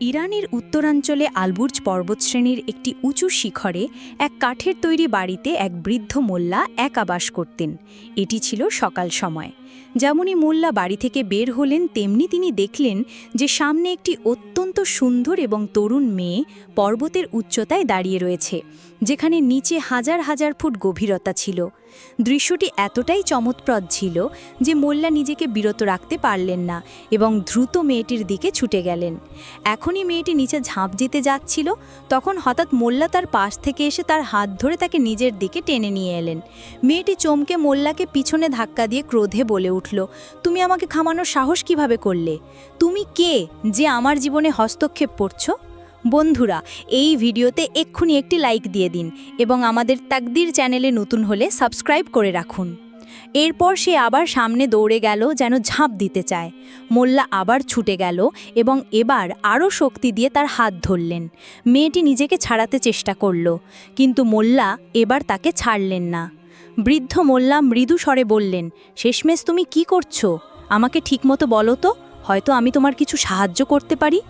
ইরানের উত্তরাঞ্চলে আলবুর্জ পর্বতশ্রেণীর একটি উঁচু শিখরে এক কাঠের তৈরি বাড়িতে এক বৃদ্ধ মোল্লা একা বাস করতেন। এটি ছিল সকাল সময়। যেমনই মোল্লা বাড়ি থেকে বের হলেন, তেমনি তিনি দেখলেন যে সামনে একটি অত্যন্ত সুন্দর এবং তরুণ মেয়ে পর্বতের উচ্চতায় দাঁড়িয়ে রয়েছে। যেখানে নিচে হাজার হাজার ফুট গভীরতা ছিল। দৃশ্যটি এতটাই চমৎপ্রদ ছিল যে মোল্লা নিজেকে বিরত রাখতে পারলেন না এবং দ্রুত মেয়েটির দিকে ছুটে গেলেন। এখনই মেয়েটি নিচে ঝাঁপ দিতে যাচ্ছিল, তখন হঠাৎ মোল্লা তার পাশ থেকে এসে তার হাত ধরে তাকে নিজের দিকে টেনে নিয়ে এলেন। মেয়েটি চমকে মোল্লাকে পিছনে ধাক্কা দিয়ে ক্রোধে বলে উঠল, তুমি আমাকে খামানোর সাহস কীভাবে করলে? তুমি কে যে আমার জীবনে হস্তক্ষেপ করছ? বন্ধুরা, এই ভিডিওতে এক্ষুনি একটি লাইক দিয়ে দিন এবং আমাদের তাকদির চ্যানেলে নতুন হলে সাবস্ক্রাইব করে রাখুন। এরপর সে আবার সামনে দৌড়ে গেল যেন ঝাঁপ দিতে চায়। মোল্লা আবার ছুটে গেল এবং এবার আরও শক্তি দিয়ে তার হাত ধরলেন। মেয়েটি নিজেকে ছাড়াতে চেষ্টা করল, কিন্তু মোল্লা এবার তাকে ছাড়লেন না। বৃদ্ধ মোল্লা মৃদু স্বরে বললেন, শেষমেশ তুমি কি করছ? আমাকে ঠিকমতো বলো তো, হয়তো আমি তোমার কিছু সাহায্য করতে পারি?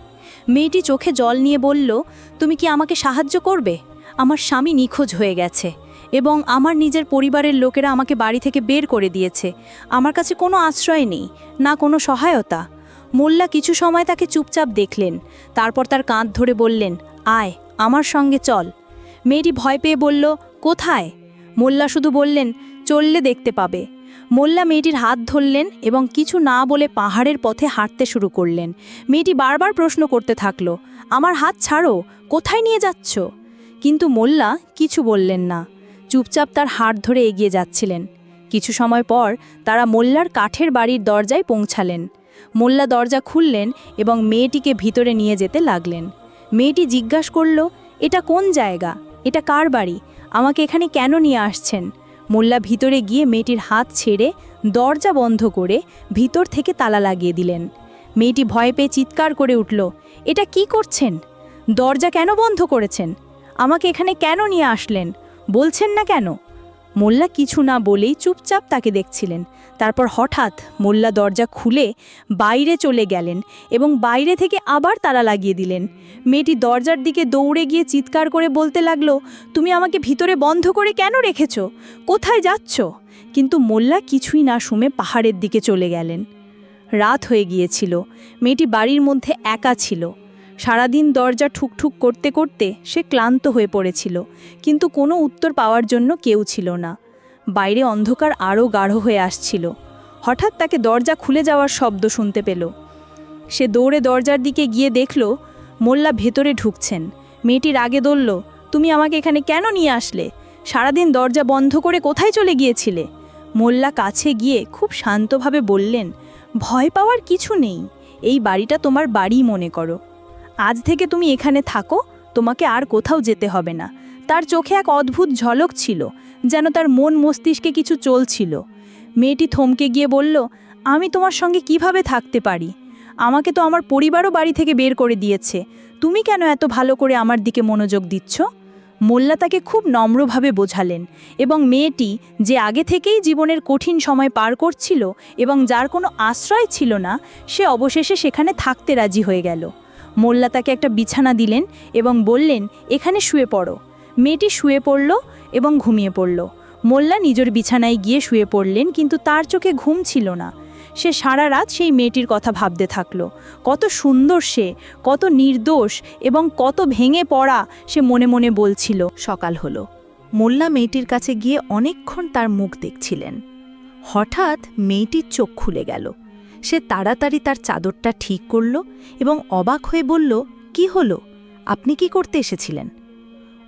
মেয়েটি চোখে জল নিয়ে বলল, তুমি কি আমাকে সাহায্য করবে? আমার স্বামী নিখোঁজ হয়ে গেছে এবং আমার নিজের পরিবারের লোকেরা আমাকে বাড়ি থেকে বের করে দিয়েছে। আমার কাছে কোনো আশ্রয় নেই, না কোনো সহায়তা। মোল্লা কিছু সময় তাকে চুপচাপ দেখলেন, তারপর তার কাঁধ ধরে বললেন, আয়, আমার সঙ্গে চল। মেয়েটি ভয় পেয়ে বলল, কোথায়? মোল্লা শুধু বললেন, চললে দেখতে পাবে। মোল্লা মেয়েটির হাত ধরলেন এবং কিছু না বলে পাহাড়ের পথে হাঁটতে শুরু করলেন। মেয়েটি বারবার প্রশ্ন করতে থাকল, আমার হাত ছাড়ো, কোথায় নিয়ে যাচ্ছ? কিন্তু মোল্লা কিছু বললেন না। চুপচাপ তার হাত ধরে এগিয়ে যাচ্ছিলেন। কিছু সময় পর তারা মোল্লার কাঠের বাড়ির দরজায় পৌঁছালেন। মোল্লা দরজা খুললেন এবং মেয়েটিকে ভিতরে নিয়ে যেতে লাগলেন। মেয়েটি জিজ্ঞাসা করল, এটা কোন জায়গা? এটা কার বাড়ি? আমাকে এখানে কেন নিয়ে আসছেন? মোল্লা ভিতরে গিয়ে মেয়েটির হাত ছেড়ে দরজা বন্ধ করে ভিতর থেকে তালা লাগিয়ে দিলেন। মেয়েটি ভয় পেয়ে চিৎকার করে উঠল, এটা কি করছেন? দরজা কেন বন্ধ করেছেন? আমাকে এখানে কেন নিয়ে আসলেন? বলছেন না কেন? মোল্লা কিছু না বলেই চুপচাপ তাকে দেখছিলেন। তারপর হঠাৎ মোল্লা দরজা খুলে বাইরে চলে গেলেন এবং বাইরে থেকে আবার তালা লাগিয়ে দিলেন। মেয়েটি দরজার দিকে দৌড়ে গিয়ে চিৎকার করে বলতে লাগল, তুমি আমাকে ভিতরে বন্ধ করে কেন রেখেছ? কোথায় যাচ্ছ? কিন্তু মোল্লা কিছুই না শুনে পাহাড়ের দিকে চলে গেলেন। রাত হয়ে গিয়েছিল। মেয়েটি বাড়ির মধ্যে একা ছিল। সারাদিন দরজা ঠুকঠুক করতে করতে সে ক্লান্ত হয়ে পড়েছিল, কিন্তু কোনো উত্তর পাওয়ার জন্য কেউ ছিল না। বাইরে অন্ধকার আরও গাঢ় হয়ে আসছিল। হঠাৎ তাকে দরজা খুলে যাওয়ার শব্দ শুনতে পেল। সে দৌড়ে দরজার দিকে গিয়ে দেখল, মোল্লা ভেতরে ঢুকছেন। মেয়েটির আগে দৌড়ল তুমি আমাকে এখানে কেন নিয়ে আসলে? সারাদিন দরজা বন্ধ করে কোথায় চলে গিয়েছিলে? মোল্লা কাছে গিয়ে খুব শান্তভাবে বললেন, ভয় পাওয়ার কিছু নেই। এই বাড়িটা তোমার বাড়ি মনে করো। আজ থেকে তুমি এখানে থাকো, তোমাকে আর কোথাও যেতে হবে না। তার চোখে এক অদ্ভুত ঝলক ছিল, যেন তার মন মস্তিষ্কে কিছু চলছিল। মেয়েটি থমকে গিয়ে বলল, আমি তোমার সঙ্গে কীভাবে থাকতে পারি? আমাকে তো আমার পরিবারও বাড়ি থেকে বের করে দিয়েছে। তুমি কেন এত ভালো করে আমার দিকে মনোযোগ দিচ্ছ? মোল্লা তাকে খুব নম্রভাবে বোঝালেন এবং মেয়েটি যে আগে থেকেই জীবনের কঠিন সময় পার করছিল এবং যার কোনো আশ্রয় ছিল না, সে অবশেষে সেখানে থাকতে রাজি হয়ে গেল। মোল্লা তাকে একটা বিছানা দিলেন এবং বললেন, এখানে শুয়ে পড়ো। মেয়েটি শুয়ে পড়ল এবং ঘুমিয়ে পড়ল। মোল্লা নিজের বিছানায় গিয়ে শুয়ে পড়লেন, কিন্তু তার চোখে ঘুম ছিল না। সে সারা রাত সেই মেয়েটির কথা ভাবতে থাকল। কত সুন্দর সে, কত নির্দোষ এবং কত ভেঙে পড়া, সে মনে মনে বলছিল। সকাল হলো। মোল্লা মেয়েটির কাছে গিয়ে অনেকক্ষণ তার মুখ দেখছিলেন। হঠাৎ মেয়েটির চোখ খুলে গেল। সে তাড়াতাড়ি তার চাদরটা ঠিক করল এবং অবাক হয়ে বলল, কি হলো? আপনি কি করতে এসেছিলেন?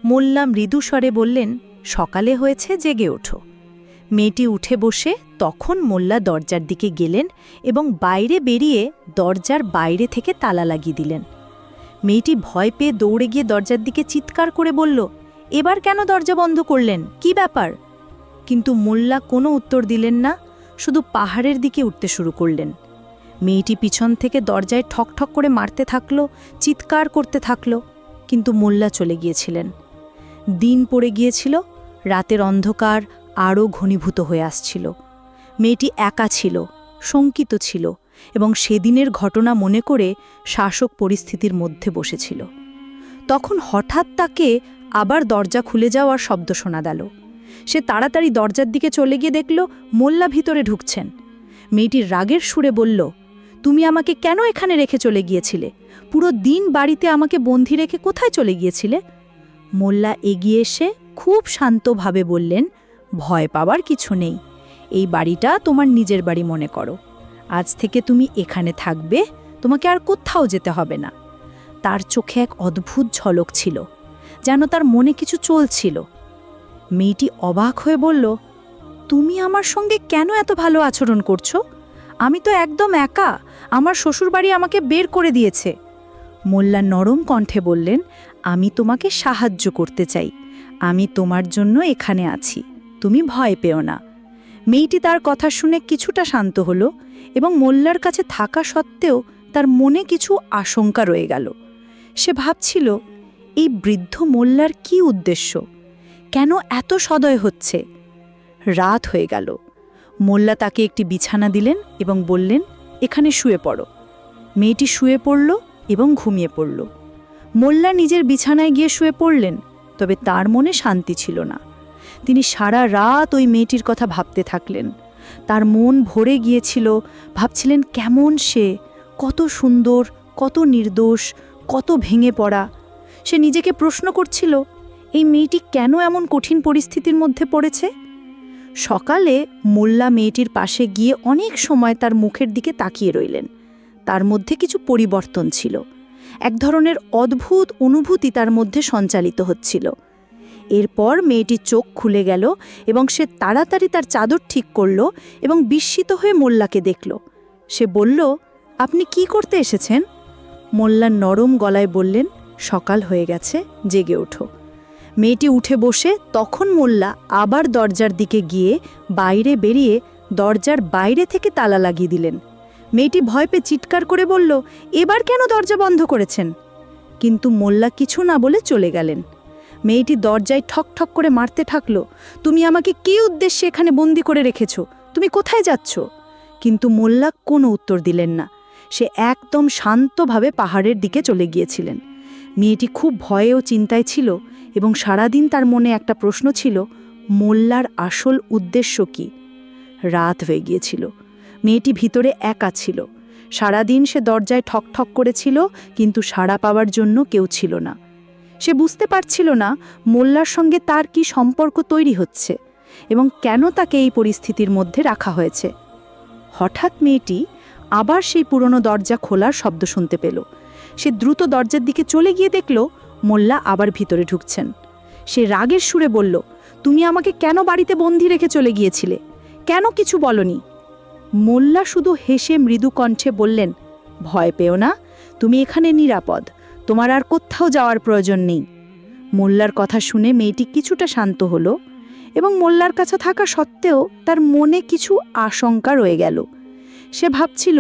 মোল্লা মৃদুস্বরে বললেন, সকালে হয়েছে জেগে ওঠো। মেয়েটি উঠে বসে তখন মোল্লা দরজার দিকে গেলেন এবং বাইরে বেরিয়ে দরজার বাইরে থেকে তালা লাগিয়ে দিলেন। মেয়েটি ভয় পেয়ে দৌড়ে গিয়ে দরজার দিকে চিৎকার করে বলল, এবার কেন দরজা বন্ধ করলেন? কি ব্যাপার? কিন্তু মোল্লা কোনো উত্তর দিলেন না, শুধু পাহাড়ের দিকে উঠতে শুরু করলেন। মেয়েটি পিছন থেকে দরজায় ঠক ঠক করে মারতে থাকল, চিৎকার করতে থাকল, কিন্তু মোল্লা চলে গিয়েছিলেন। দিন পড়ে গিয়েছিল, রাতের অন্ধকার আরও ঘনীভূত হয়ে আসছিল। মেয়েটি একা ছিল, শঙ্কিত ছিল এবং সেদিনের ঘটনা মনে করে শাসক পরিস্থিতির মধ্যে বসেছিল। তখন হঠাৎ তাকে আবার দরজা খুলে যাওয়ার শব্দ শোনা গেল। সে তাড়াতাড়ি দরজার দিকে চলে গিয়ে দেখল, মোল্লা ভিতরে ঢুকছেন। মেয়েটির রাগের সুরে বলল তুমি আমাকে কেন এখানে রেখে চলে গিয়েছিলে? পুরো দিন বাড়িতে আমাকে বন্দি রেখে কোথায় চলে গিয়েছিলে? মোল্লা এগিয়ে এসে খুব শান্তভাবে বললেন, ভয় পাবার কিছু নেই। এই বাড়িটা তোমার নিজের বাড়ি মনে করো। আজ থেকে তুমি এখানে থাকবে, তোমাকে আর কোথাও যেতে হবে না। তার চোখে এক অদ্ভুত ঝলক ছিল, যেন তার মনে কিছু চলছিল। মেয়েটি অবাক হয়ে বলল, তুমি আমার সঙ্গে কেন এত ভালো আচরণ করছ? আমি তো একদম একা। আমার শ্বশুরবাড়ি আমাকে বের করে দিয়েছে। মোল্লা নরম কণ্ঠে বললেন, আমি তোমাকে সাহায্য করতে চাই। আমি তোমার জন্য এখানে আছি। তুমি ভয় পেও না। মেয়েটি তার কথা শুনে কিছুটা শান্ত হলো এবং মোল্লার কাছে থাকা সত্ত্বেও তার মনে কিছু আশঙ্কা রয়ে গেল। সে ভাবছিল, এই বৃদ্ধ মোল্লার কি উদ্দেশ্য? কেন এত সদয় হচ্ছে? রাত হয়ে গেল। মোল্লা তাকে একটি বিছানা দিলেন এবং বললেন, এখানে শুয়ে পড়ো। মেয়েটি শুয়ে পড়ল এবং ঘুমিয়ে পড়ল। মোল্লা নিজের বিছানায় গিয়ে শুয়ে পড়লেন, তবে তার মনে শান্তি ছিল না। তিনি সারা রাত ওই মেয়েটির কথা ভাবতে থাকলেন। তার মন ভরে গিয়েছিল, ভাবছিলেন কেমন সে, কত সুন্দর, কত নির্দোষ, কত ভেঙে পড়া। সে নিজেকে প্রশ্ন করছিল, এই মেয়েটি কেন এমন কঠিন পরিস্থিতির মধ্যে পড়েছে? সকালে মোল্লা মেয়েটির পাশে গিয়ে অনেক সময় তার মুখের দিকে তাকিয়ে রইলেন। তার মধ্যে কিছু পরিবর্তন ছিল। এক ধরনের অদ্ভুত অনুভূতি তার মধ্যে সঞ্চালিত হচ্ছিল। এরপর মেয়েটির চোখ খুলে গেল এবং সে তাড়াতাড়ি তার চাদর ঠিক করল এবং বিস্মিত হয়ে মোল্লাকে দেখল। সে বলল, আপনি কি করতে এসেছেন? মোল্লা নরম গলায় বললেন, সকাল হয়ে গেছে, জেগে ওঠো। মেয়েটি উঠে বসে তখন মোল্লা আবার দরজার দিকে গিয়ে বাইরে বেরিয়ে দরজার বাইরে থেকে তালা লাগিয়ে দিলেন। মেয়েটি ভয় পেয়ে চিৎকার করে বলল, এবার কেন দরজা বন্ধ করেছেন? কিন্তু মোল্লা কিছু না বলে চলে গেলেন। মেয়েটি দরজায় ঠক ঠক করে মারতে থাকল, তুমি আমাকে কী উদ্দেশ্যে এখানে বন্দি করে রেখেছ? তুমি কোথায় যাচ্ছ? কিন্তু মোল্লা কোনো উত্তর দিলেন না। সে একদম শান্তভাবে পাহাড়ের দিকে চলে গিয়েছিলেন। মেয়েটি খুব ভয়ে ও চিন্তায় ছিল এবং সারাদিন তার মনে একটা প্রশ্ন ছিল, মোল্লার আসল উদ্দেশ্য কি? রাত হয়ে গিয়েছিল। মেয়েটি ভিতরে একা ছিল। সারাদিন সে দরজায় ঠক ঠক করেছিল, কিন্তু সাড়া পাওয়ার জন্য কেউ ছিল না। সে বুঝতে পারছিল না মোল্লার সঙ্গে তার কি সম্পর্ক তৈরি হচ্ছে এবং কেন তাকে এই পরিস্থিতির মধ্যে রাখা হয়েছে। হঠাৎ মেয়েটি আবার সেই পুরনো দরজা খোলার শব্দ শুনতে পেল। সে দ্রুত দরজার দিকে চলে গিয়ে দেখল মোল্লা আবার ভিতরে ঢুকছেন। সে রাগের সুরে বলল, তুমি আমাকে কেন বাড়িতে বন্দি রেখে চলে গিয়েছিলে? কেন কিছু বলনি? মোল্লা শুধু হেসে মৃদু কণ্ঠে বললেন, ভয় পেও না, তুমি এখানে নিরাপদ, তোমার আর কোথাও যাওয়ার প্রয়োজন নেই। মোল্লার কথা শুনে মেয়েটি কিছুটা শান্ত হলো এবং মোল্লার কাছে থাকা সত্ত্বেও তার মনে কিছু আশঙ্কা রয়ে গেল। সে ভাবছিল,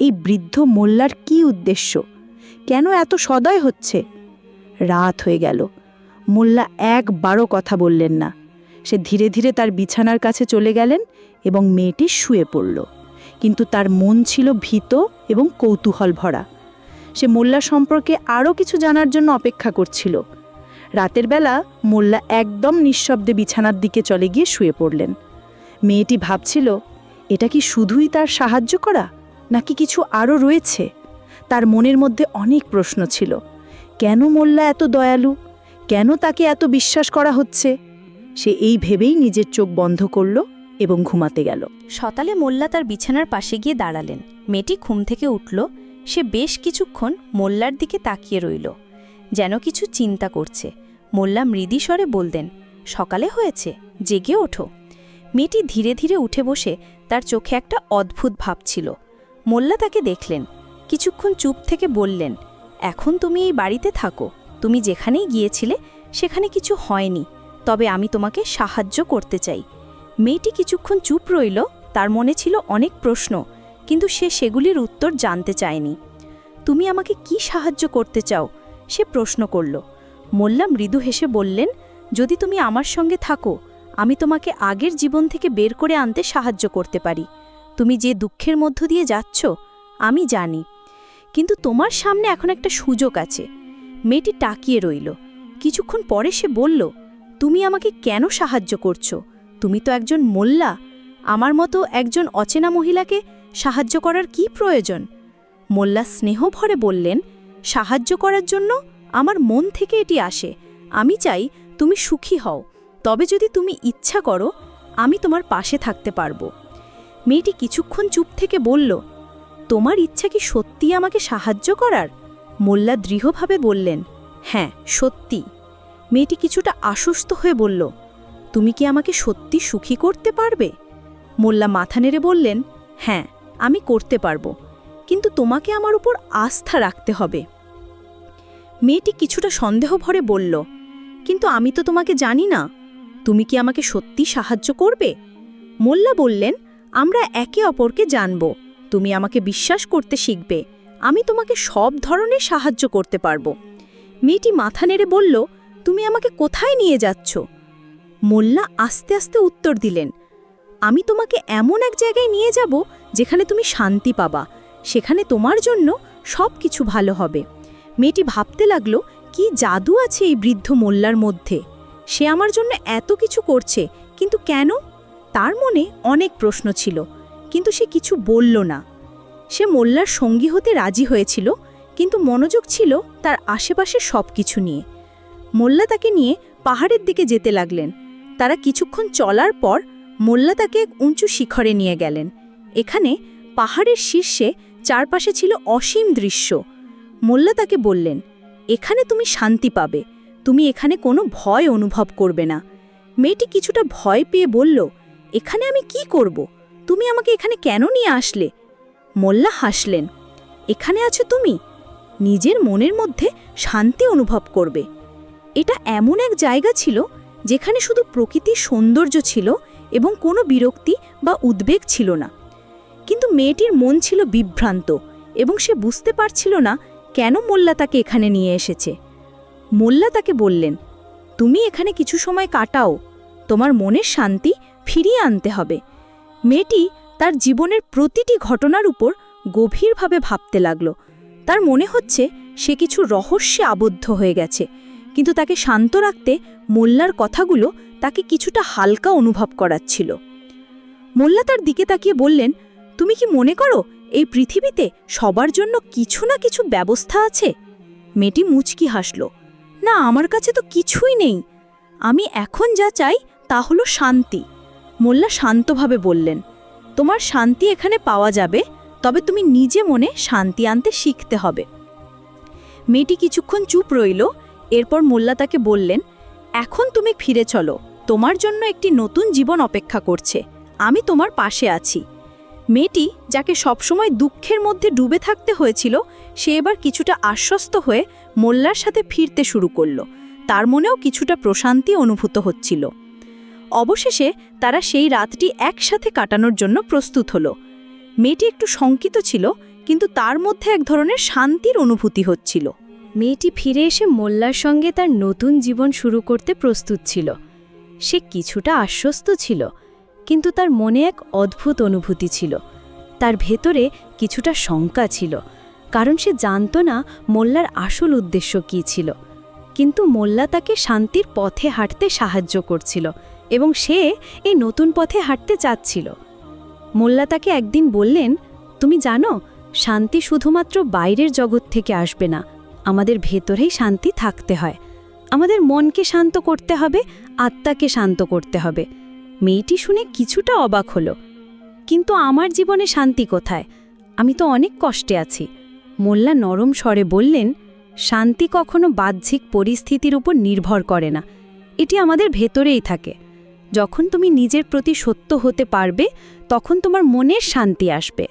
এই বৃদ্ধ মোল্লার কি উদ্দেশ্য? কেন এত সদয় হচ্ছে? রাত হয়ে গেল। মোল্লা একবারও কথা বললেন না। সে ধীরে ধীরে তার বিছানার কাছে চলে গেলেন এবং মেয়েটি শুয়ে পড়ল। কিন্তু তার মন ছিল ভীত এবং কৌতূহল ভরা। সে মোল্লা সম্পর্কে আরও কিছু জানার জন্য অপেক্ষা করছিল। রাতের বেলা মোল্লা একদম নিঃশব্দে বিছানার দিকে চলে গিয়ে শুয়ে পড়লেন। মেয়েটি ভাবছিল, এটা কি শুধুই তার সাহায্য করা, নাকি কিছু আরও রয়েছে? তার মনের মধ্যে অনেক প্রশ্ন ছিল। কেন মোল্লা এত দয়ালু? কেন তাকে এত বিশ্বাস করা হচ্ছে? সে এই ভেবেই নিজের চোখ বন্ধ করল এবং ঘুমাতে গেল। সকালে মোল্লা তার বিছানার পাশে গিয়ে দাঁড়ালেন। মেয়েটি ঘুম থেকে উঠল, সে বেশ কিছুক্ষণ মোল্লার দিকে তাকিয়ে রইল, যেন কিছু চিন্তা করছে। মোল্লা মৃদিস্বরে বলতেন সকালে হয়েছে, জেগে ওঠো। মেয়েটি ধীরে ধীরে উঠে বসে তার চোখে একটা অদ্ভুত ভাব ছিল। মোল্লা তাকে দেখলেন, কিছুক্ষণ চুপ থেকে বললেন এখন তুমি এই বাড়িতে থাকো। তুমি যেখানেই গিয়েছিলে, সেখানে কিছু হয়নি। তবে আমি তোমাকে সাহায্য করতে চাই। মেয়েটি কিছুক্ষণ চুপ রইল, তার মনে ছিল অনেক প্রশ্ন, কিন্তু সে সেগুলির উত্তর জানতে চায়নি। তুমি আমাকে কি সাহায্য করতে চাও? সে প্রশ্ন করল। মোল্লা মৃদু হেসে বললেন, যদি তুমি আমার সঙ্গে থাকো, আমি তোমাকে আগের জীবন থেকে বের করে আনতে সাহায্য করতে পারি। তুমি যে দুঃখের মধ্য দিয়ে যাচ্ছ, আমি জানি। কিন্তু তোমার সামনে এখন একটা সুযোগ আছে। মেয়েটি টাকিয়ে রইল। কিছুক্ষণ পরে সে বলল, তুমি আমাকে কেন সাহায্য করছ? তুমি তো একজন মোল্লা। আমার মতো একজন অচেনা মহিলাকে সাহায্য করার কি প্রয়োজন? মোল্লা স্নেহ ভরে বললেন, সাহায্য করার জন্য আমার মন থেকে এটি আসে। আমি চাই তুমি সুখী হও। তবে যদি তুমি ইচ্ছা করো, আমি তোমার পাশে থাকতে পারব। মেয়েটি কিছুক্ষণ চুপ থেকে বলল তোমার ইচ্ছা কি সত্যি আমাকে সাহায্য করার? মোল্লা দৃঢ়ভাবে বললেন হ্যাঁ সত্যি। মেয়েটি কিছুটা আশ্বস্ত হয়ে বলল, তুমি কি আমাকে সত্যি সুখী করতে পারবে? মোল্লা মাথা নেড়ে বললেন হ্যাঁ আমি করতে পারব, কিন্তু তোমাকে আমার উপর আস্থা রাখতে হবে। মেয়েটি কিছুটা সন্দেহ ভরে বলল, কিন্তু আমি তো তোমাকে জানি না। তুমি কি আমাকে সত্যি সাহায্য করবে? মোল্লা বললেন, আমরা একে অপরকে জানব। তুমি আমাকে বিশ্বাস করতে শিখবে। আমি তোমাকে সব ধরনের সাহায্য করতে পারব। মেয়েটি মাথা নেড়ে বলল, তুমি আমাকে কোথায় নিয়ে যাচ্ছ? মোল্লা আস্তে আস্তে উত্তর দিলেন, আমি তোমাকে এমন এক জায়গায় নিয়ে যাব যেখানে তুমি শান্তি পাবা। সেখানে তোমার জন্য সব কিছু ভালো হবে। মেয়েটি ভাবতে লাগল, কি জাদু আছে এই বৃদ্ধ মোল্লার মধ্যে? সে আমার জন্য এত কিছু করছে, কিন্তু কেন? তার মনে অনেক প্রশ্ন ছিল। কিন্তু সে কিছু বলল না। সে মোল্লার সঙ্গী হতে রাজি হয়েছিল, কিন্তু মনোযোগ ছিল তার আশেপাশে সব কিছু নিয়ে। মোল্লা তাকে নিয়ে পাহাড়ের দিকে যেতে লাগলেন। তারা কিছুক্ষণ চলার পর মোল্লা তাকে এক উঁচু শিখরে নিয়ে গেলেন। এখানে পাহাড়ের শীর্ষে চারপাশে ছিল অসীম দৃশ্য। মোল্লা তাকে বললেন, এখানে তুমি শান্তি পাবে। তুমি এখানে কোনো ভয় অনুভব করবে না। মেয়েটি কিছুটা ভয় পেয়ে বলল, এখানে আমি কি করব? তুমি আমাকে এখানে কেন নিয়ে আসলে? মোল্লা হাসলেন। এখানে আছো তুমি? নিজের মনের মধ্যে শান্তি অনুভব করবে। এটা এমন এক জায়গা ছিল যেখানে শুধু প্রকৃতির সৌন্দর্য ছিল এবং কোনো বিরক্তি বা উদ্বেগ ছিল না। কিন্তু মেয়েটির মন ছিল বিভ্রান্ত এবং সে বুঝতে পারছিল না কেন মোল্লা তাকে এখানে নিয়ে এসেছে। মোল্লা তাকে বললেন, তুমি এখানে কিছু সময় কাটাও। তোমার মনের শান্তি ফিরিয়ে আনতে হবে। মেয়েটি তার জীবনের প্রতিটি ঘটনার উপর গভীরভাবে ভাবতে লাগল। তার মনে হচ্ছে সে কিছু রহস্যে আবদ্ধ হয়ে গেছে, কিন্তু তাকে শান্ত রাখতে মোল্লার কথাগুলো তাকে কিছুটা হালকা অনুভব করাচ্ছিল। মোল্লা তার দিকে তাকিয়ে বললেন, তুমি কি মনে করো এই পৃথিবীতে সবার জন্য কিছু না কিছু ব্যবস্থা আছে? মেয়েটি মুচকি হাসল, না, আমার কাছে তো কিছুই নেই। আমি এখন যা চাই তা হলো শান্তি। মোল্লা শান্তভাবে বললেন, তোমার শান্তি এখানে পাওয়া যাবে, তবে তুমি নিজে মনে শান্তি আনতে শিখতে হবে মেয়েটি কিছুক্ষণ চুপ রইল, এরপর মোল্লা তাকে বললেন, এখন তুমি ফিরে চলো, তোমার জন্য একটি নতুন জীবন অপেক্ষা করছে, আমি তোমার পাশে আছি মেয়েটি, যাকে সবসময় দুঃখের মধ্যে ডুবে থাকতে হয়েছিল, সে এবার কিছুটা আশ্বস্ত হয়ে মোল্লার সাথে ফিরতে শুরু করল। তার মনেও কিছুটা প্রশান্তি অনুভূত হচ্ছিল। অবশেষে তারা সেই রাতটি একসাথে কাটানোর জন্য প্রস্তুত হল। মেয়েটি একটু শঙ্কিত ছিল, কিন্তু তার মধ্যে এক ধরনের শান্তির অনুভূতি হচ্ছিল। মেয়েটি ফিরে এসে মোল্লার সঙ্গে তার নতুন জীবন শুরু করতে প্রস্তুত ছিল। সে কিছুটা আশ্বস্ত ছিল, কিন্তু তার মনে এক অদ্ভুত অনুভূতি ছিল। তার ভেতরে কিছুটা শঙ্কা ছিল, কারণ সে জানত না মোল্লার আসল উদ্দেশ্য কী ছিল। কিন্তু মোল্লা তাকে শান্তির পথে হাঁটতে সাহায্য করছিল। এবং সে এই নতুন পথে হাঁটতে চাচ্ছিল। মোল্লা তাকে একদিন বললেন, তুমি জানো, শান্তি শুধুমাত্র বাইরের জগৎ থেকে আসবে না, আমাদের ভেতরেই শান্তি থাকতে হয়। আমাদের মনকে শান্ত করতে হবে, আত্মাকে শান্ত করতে হবে। মেয়েটি শুনে কিছুটা অবাক হলো। কিন্তু আমার জীবনে শান্তি কোথায়? আমি তো অনেক কষ্টে আছি। মোল্লা নরম স্বরে বললেন, শান্তি কখনো বাহ্যিক পরিস্থিতির উপর নির্ভর করে না। এটি আমাদের ভেতরেই থাকে। যখন তুমি নিজের প্রতি সত্য হতে পারবে, তখন তোমার মনের শান্তি আসবে।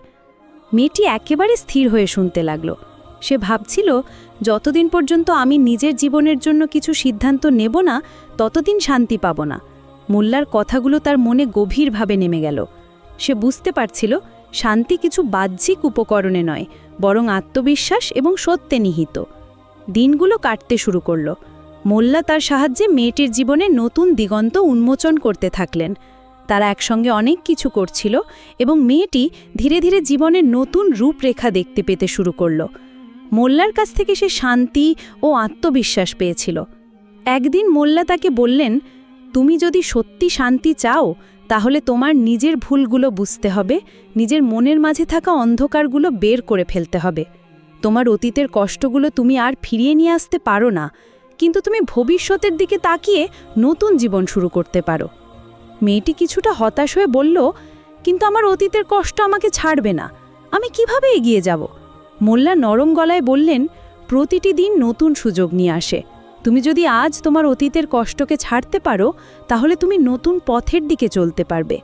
মেয়েটি একেবারে স্থির হয়ে শুনতে লাগল। সে ভাবছিল, যতদিন পর্যন্ত আমি নিজের জীবনের জন্য কিছু সিদ্ধান্ত নেব না, ততদিন শান্তি পাব না। মোল্লার কথাগুলো তার মনে গভীরভাবে নেমে গেল। সে বুঝতে পারছিল, শান্তি কিছু বাহ্যিক উপকরণে নয়, বরং আত্মবিশ্বাস এবং সত্যে নিহিত। দিনগুলো কাটতে শুরু করল। মোল্লা তার সাহায্যে মেয়েটির জীবনে নতুন দিগন্ত উন্মোচন করতে থাকলেন। তারা একসঙ্গে অনেক কিছু করছিল এবং মেয়েটি ধীরে ধীরে জীবনের নতুন রূপরেখা দেখতে পেতে শুরু করল। মোল্লার কাছ থেকে সে শান্তি ও আত্মবিশ্বাস পেয়েছিল। একদিন মোল্লা তাকে বললেন, তুমি যদি সত্যি শান্তি চাও, তাহলে তোমার নিজের ভুলগুলো বুঝতে হবে, নিজের মনের মাঝে থাকা অন্ধকারগুলো বের করে ফেলতে হবে। তোমার অতীতের কষ্টগুলো তুমি আর ফিরিয়ে নিয়ে আসতে পারো না। কিন্তু তুমি ভবিষ্যতের দিকে তাকিয়ে নতুন জীবন শুরু করতে পারো। মেয়েটি কিছুটা হতাশ হয়ে বলল, কিন্তু আমার অতীতের কষ্ট আমাকে ছাড়বে না। আমি কীভাবে এগিয়ে যাব? মোল্লা নরম গলায় বললেন, প্রতিটি দিন নতুন সুযোগ নিয়ে আসে। তুমি যদি আজ তোমার অতীতের কষ্টকে ছাড়তে পারো, তাহলে তুমি নতুন পথের দিকে চলতে পারবে।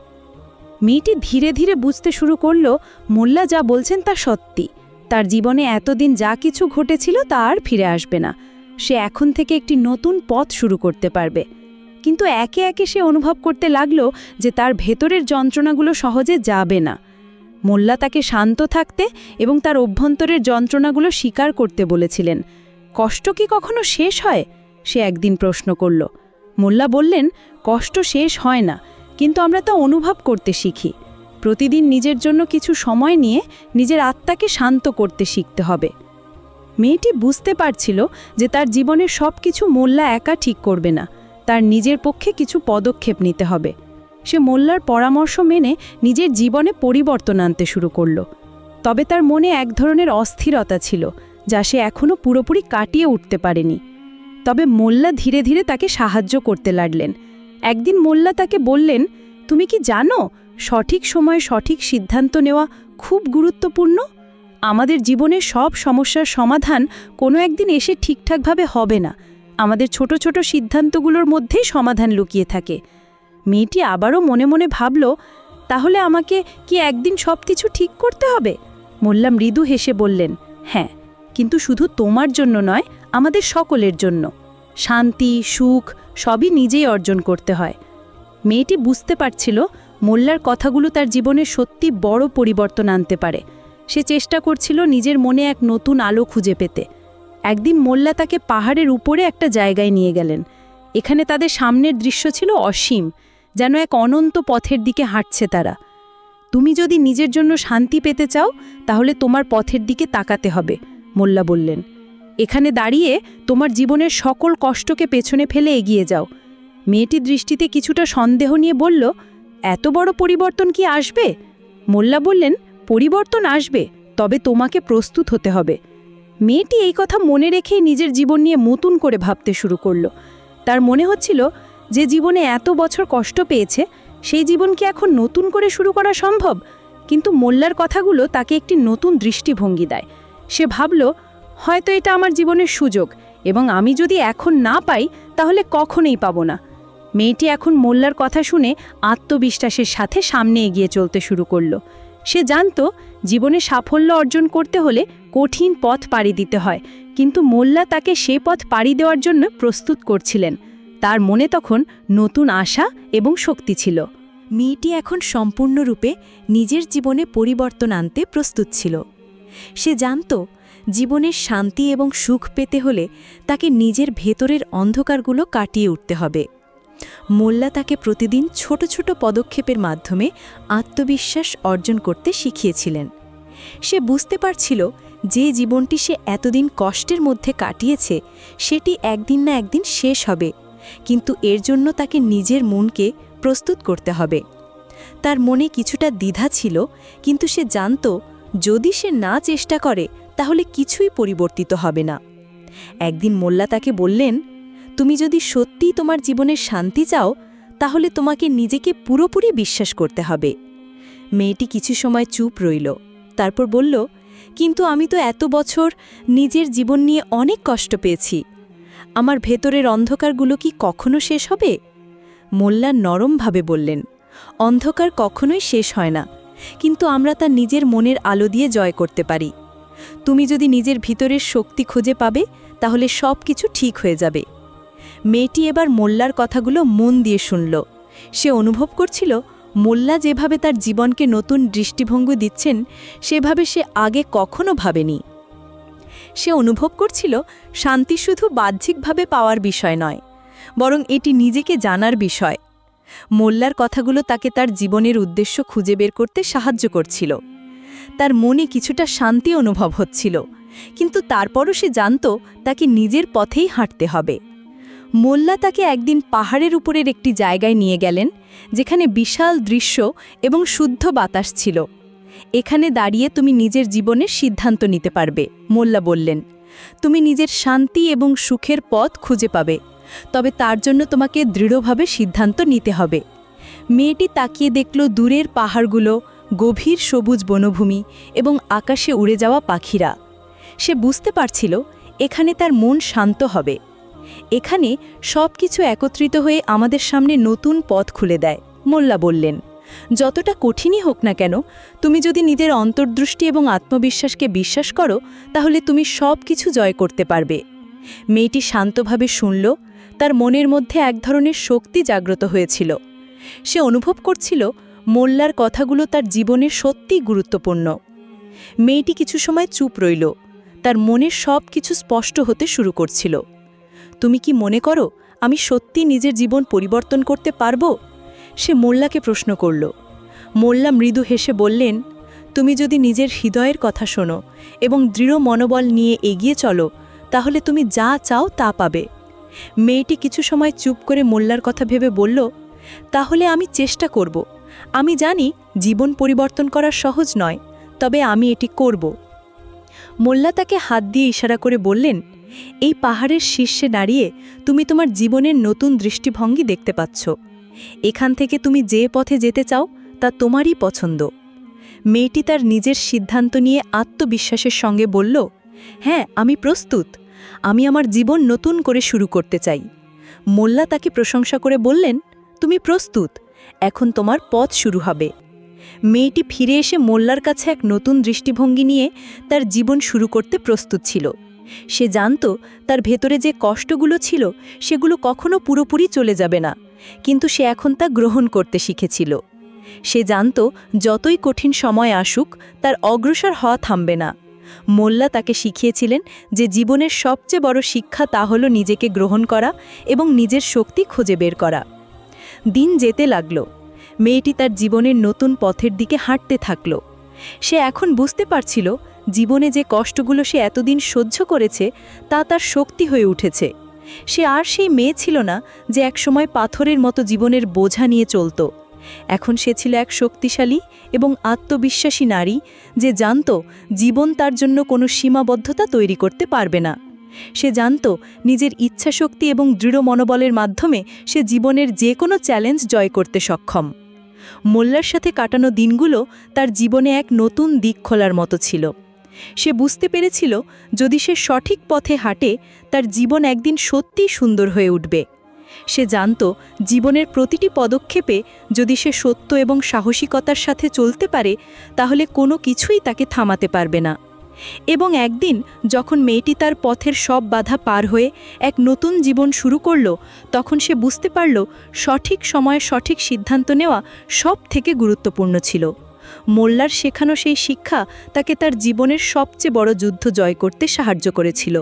মেয়েটি ধীরে ধীরে বুঝতে শুরু করল, মোল্লা যা বলছেন তা সত্যি। তার জীবনে এতদিন যা কিছু ঘটেছিল তা আর ফিরে আসবে না। সে এখন থেকে একটি নতুন পথ শুরু করতে পারবে। কিন্তু একে একে সে অনুভব করতে লাগল যে তার ভেতরের যন্ত্রণাগুলো সহজে যাবে না। মোল্লা তাকে শান্ত থাকতে এবং তার অভ্যন্তরের যন্ত্রণাগুলো স্বীকার করতে বলেছিলেন। কষ্ট কি কখনো শেষ হয়? সে একদিন প্রশ্ন করল। মোল্লা বললেন, কষ্ট শেষ হয় না, কিন্তু আমরা তা অনুভব করতে শিখি। প্রতিদিন নিজের জন্য কিছু সময় নিয়ে নিজের আত্মাকে শান্ত করতে শিখতে হবে। মেয়েটি বুঝতে পারছিল যে তার জীবনের সব কিছু মোল্লা একা ঠিক করবে না। তার নিজের পক্ষে কিছু পদক্ষেপ নিতে হবে। সে মোল্লার পরামর্শ মেনে নিজের জীবনে পরিবর্তন আনতে শুরু করল। তবে তার মনে এক ধরনের অস্থিরতা ছিল, যা সে এখনও পুরোপুরি কাটিয়ে উঠতে পারেনি। তবে মোল্লা ধীরে ধীরে তাকে সাহায্য করতে লাগলেন। একদিন মোল্লা তাকে বললেন, তুমি কি জানো, সঠিক সময়ে সঠিক সিদ্ধান্ত নেওয়া খুব গুরুত্বপূর্ণ? আমাদের জীবনের সব সমস্যার সমাধান কোনো একদিন এসে ঠিকঠাকভাবে হবে না। আমাদের ছোট ছোট সিদ্ধান্তগুলোর মধ্যেই সমাধান লুকিয়ে থাকে। মেয়েটি আবারও মনে মনে ভাবল, তাহলে আমাকে কি একদিন সব কিছু ঠিক করতে হবে? মোল্লা মৃদু হেসে বললেন হ্যাঁ কিন্তু শুধু তোমার জন্য নয়, আমাদের সকলের জন্য। শান্তি, সুখ, সবই নিজেই অর্জন করতে হয়। মেয়েটি বুঝতে পারছিল, মোল্লার কথাগুলো তার জীবনে সত্যি বড় পরিবর্তন আনতে পারে। সে চেষ্টা করছিল নিজের মনে এক নতুন আলো খুঁজে পেতে। একদিন মোল্লা তাকে পাহাড়ের উপরে একটা জায়গায় নিয়ে গেলেন। এখানে তাদের সামনের দৃশ্য ছিল অসীম, যেন এক অনন্ত পথের দিকে হাঁটছে তারা। তুমি যদি নিজের জন্য শান্তি পেতে চাও, তাহলে তোমার পথের দিকে তাকাতে হবে মোল্লা বললেন। এখানে দাঁড়িয়ে তোমার জীবনের সকল কষ্টকে পেছনে ফেলে এগিয়ে যাও মেয়েটি দৃষ্টিতে কিছুটা সন্দেহ নিয়ে বলল, এত বড় পরিবর্তন কি আসবে? মোল্লা বললেন পরিবর্তন আসবে, তবে তোমাকে প্রস্তুত হতে হবে। মেয়েটি এই কথা মনে রেখেই নিজের জীবন নিয়ে নতুন করে ভাবতে শুরু করল। তার মনে হচ্ছিল, যে জীবনে এত বছর কষ্ট পেয়েছে, সেই জীবন কি এখন নতুন করে শুরু করা সম্ভব? কিন্তু মোল্লার কথাগুলো তাকে একটি নতুন দৃষ্টিভঙ্গি দেয়। সে ভাবল, হয়তো এটা আমার জীবনের সুযোগ, এবং আমি যদি এখন না পাই, তাহলে কখনোই পাব না। মেয়েটি এখন মোল্লার কথা শুনে আত্মবিশ্বাসের সাথে সামনে এগিয়ে চলতে শুরু করল। সে জানত জীবনে সাফল্য অর্জন করতে হলে কঠিন পথ পাড়ি দিতে হয়। কিন্তু মোল্লা তাকে সে পথ পাড়ি দেওয়ার জন্য প্রস্তুত করছিলেন। তার মনে তখন নতুন আশা এবং শক্তি ছিল। মেয়েটি এখন সম্পূর্ণরূপে নিজের জীবনে পরিবর্তন আনতে প্রস্তুত ছিল। সে জানত জীবনের শান্তি এবং সুখ পেতে হলে তাকে নিজের ভেতরের অন্ধকারগুলো কাটিয়ে উঠতে হবে। মোল্লা তাকে প্রতিদিন ছোট ছোট পদক্ষেপের মাধ্যমে আত্মবিশ্বাস অর্জন করতে শিখিয়েছিলেন। সে বুঝতে পারছিল যে জীবনটি সে এতদিন কষ্টের মধ্যে কাটিয়েছে, সেটি একদিন না একদিন শেষ হবে, কিন্তু এর জন্য তাকে নিজের মনকে প্রস্তুত করতে হবে। তার মনে কিছুটা দ্বিধা ছিল, কিন্তু সে জানত, যদি সে না চেষ্টা করে, তাহলে কিছুই পরিবর্তিত হবে না। একদিন মোল্লা তাকে বললেন তুমি যদি সত্যিই তোমার জীবনের শান্তি চাও, তাহলে তোমাকে নিজেকে পুরোপুরি বিশ্বাস করতে হবে। মেয়েটি কিছু সময় চুপ রইল, তারপর বলল, কিন্তু আমি তো এত বছর নিজের জীবন নিয়ে অনেক কষ্ট পেয়েছি। আমার ভেতরের অন্ধকারগুলো কি কখনো শেষ হবে? মোল্লা নরমভাবে বললেন, অন্ধকার কখনোই শেষ হয় না, কিন্তু আমরা তা নিজের মনের আলো দিয়ে জয় করতে পারি। তুমি যদি নিজের ভিতরের শক্তি খুঁজে পাবে, তাহলে সব কিছু ঠিক হয়ে যাবে। মেয়েটি এবার মোল্লার কথাগুলো মন দিয়ে শুনল। সে অনুভব করছিল, মোল্লা যেভাবে তার জীবনকে নতুন দৃষ্টিভঙ্গি দিচ্ছেন, সেভাবে সে আগে কখনো ভাবেনি। সে অনুভব করছিল, শান্তি শুধু বাহ্যিকভাবে পাওয়ার বিষয় নয়, বরং এটি নিজেকে জানার বিষয়। মোল্লার কথাগুলো তাকে তার জীবনের উদ্দেশ্য খুঁজে বের করতে সাহায্য করছিল। তার মনে কিছুটা শান্তি অনুভব হচ্ছিল, কিন্তু তারপরও সে জানত, তাকে নিজের পথেই হাঁটতে হবে। মোল্লা তাকে একদিন পাহাড়ের উপরের একটি জায়গায় নিয়ে গেলেন, যেখানে বিশাল দৃশ্য এবং শুদ্ধ বাতাস ছিল। এখানে দাঁড়িয়ে তুমি নিজের জীবনের সিদ্ধান্ত নিতে পারবে, মোল্লা বললেন। তুমি নিজের শান্তি এবং সুখের পথ খুঁজে পাবে, তবে তার জন্য তোমাকে দৃঢ়ভাবে সিদ্ধান্ত নিতে হবে। মেয়েটি তাকিয়ে দেখল দূরের পাহাড়গুলো, গভীর সবুজ বনভূমি এবং আকাশে উড়ে যাওয়া পাখিরা। সে বুঝতে পারছিল, এখানে তার মন শান্ত হবে। এখানে সব কিছু একত্রিত হয়ে আমাদের সামনে নতুন পথ খুলে দেয়, মোল্লা বললেন। যতটা কঠিনই হোক না কেন, তুমি যদি নিজের অন্তর্দৃষ্টি এবং আত্মবিশ্বাসকে বিশ্বাস করো, তাহলে তুমি সব কিছু জয় করতে পারবে। মেয়েটি শান্তভাবে শুনল, তার মনের মধ্যে এক ধরনের শক্তি জাগ্রত হয়েছিল। সে অনুভব করছিল, মোল্লার কথাগুলো তার জীবনে সত্যিই গুরুত্বপূর্ণ। মেয়েটি কিছু সময় চুপ রইল, তার মনে সব কিছু স্পষ্ট হতে শুরু করছিল। তুমি কি মনে করো আমি সত্যি নিজের জীবন পরিবর্তন করতে পারব? সে মোল্লাকে প্রশ্ন করল। মোল্লা মৃদু হেসে বললেন, তুমি যদি নিজের হৃদয়ের কথা শোনো এবং দৃঢ় মনোবল নিয়ে এগিয়ে চলো, তাহলে তুমি যা চাও তা পাবে। মেয়েটি কিছু সময় চুপ করে মোল্লার কথা ভেবে বলল, তাহলে আমি চেষ্টা করব। আমি জানি জীবন পরিবর্তন করা সহজ নয়, তবে আমি এটি করব। মোল্লা তাকে হাত দিয়ে ইশারা করে বললেন এই পাহাড়ের শীর্ষে দাঁড়িয়ে তুমি তোমার জীবনের নতুন দৃষ্টিভঙ্গি দেখতে পাচ্ছ। এখান থেকে তুমি যে পথে যেতে চাও, তা তোমারই পছন্দ। মেয়েটি তার নিজের সিদ্ধান্ত নিয়ে আত্মবিশ্বাসের সঙ্গে বলল হ্যাঁ আমি প্রস্তুত। আমি আমার জীবন নতুন করে শুরু করতে চাই। মোল্লা তাকে প্রশংসা করে বললেন, তুমি প্রস্তুত, এখন তোমার পথ শুরু হবে। মেয়েটি ফিরে এসে মোল্লার কাছে এক নতুন দৃষ্টিভঙ্গি নিয়ে তার জীবন শুরু করতে প্রস্তুত ছিল। সে জানত তার ভেতরে যে কষ্টগুলো ছিল, সেগুলো কখনো পুরোপুরি চলে যাবে না, কিন্তু সে এখন তা গ্রহণ করতে শিখেছিল। সে জানত যতই কঠিন সময় আসুক, তার অগ্রসর হওয়া থামবে না। মোল্লা তাকে শিখিয়েছিলেন যে জীবনের সবচেয়ে বড় শিক্ষা তা হল নিজেকে গ্রহণ করা এবং নিজের শক্তি খুঁজে বের করা। দিন যেতে লাগল। মেয়েটি তার জীবনের নতুন পথের দিকে হাঁটতে থাকল। সে এখন বুঝতে পারছিল জীবনে যে কষ্টগুলো সে এতদিন সহ্য করেছে, তা তার শক্তি হয়ে উঠেছে। সে আর সেই মেয়ে ছিল না যে একসময় পাথরের মতো জীবনের বোঝা নিয়ে চলত। এখন সে ছিল এক শক্তিশালী এবং আত্মবিশ্বাসী নারী যে জানত জীবন তার জন্য কোনো সীমাবদ্ধতা তৈরি করতে পারবে না। সে জানত নিজের ইচ্ছাশক্তি এবং দৃঢ় মনোবলের মাধ্যমে সে জীবনের যে কোনো চ্যালেঞ্জ জয় করতে সক্ষম। মোল্লার সাথে কাটানো দিনগুলো তার জীবনে এক নতুন দিক খোলার মতো ছিল। সে বুঝতে পেরেছিল যদি সে সঠিক পথে হাঁটে, তার জীবন একদিন সত্যিই সুন্দর হয়ে উঠবে। সে জানত জীবনের প্রতিটি পদক্ষেপে যদি সে সত্য এবং সাহসিকতার সাথে চলতে পারে, তাহলে কোনো কিছুই তাকে থামাতে পারবে না। এবং একদিন যখন মেয়েটি তার পথের সব বাধা পার হয়ে এক নতুন জীবন শুরু করল, তখন সে বুঝতে পারল সঠিক সময়ে সঠিক সিদ্ধান্ত নেওয়া সব থেকে গুরুত্বপূর্ণ ছিল। মোল্লার শেখানো সেই শিক্ষা তাকে তার জীবনের সবচেয়ে বড় যুদ্ধ জয় করতে সাহায্য করেছিল।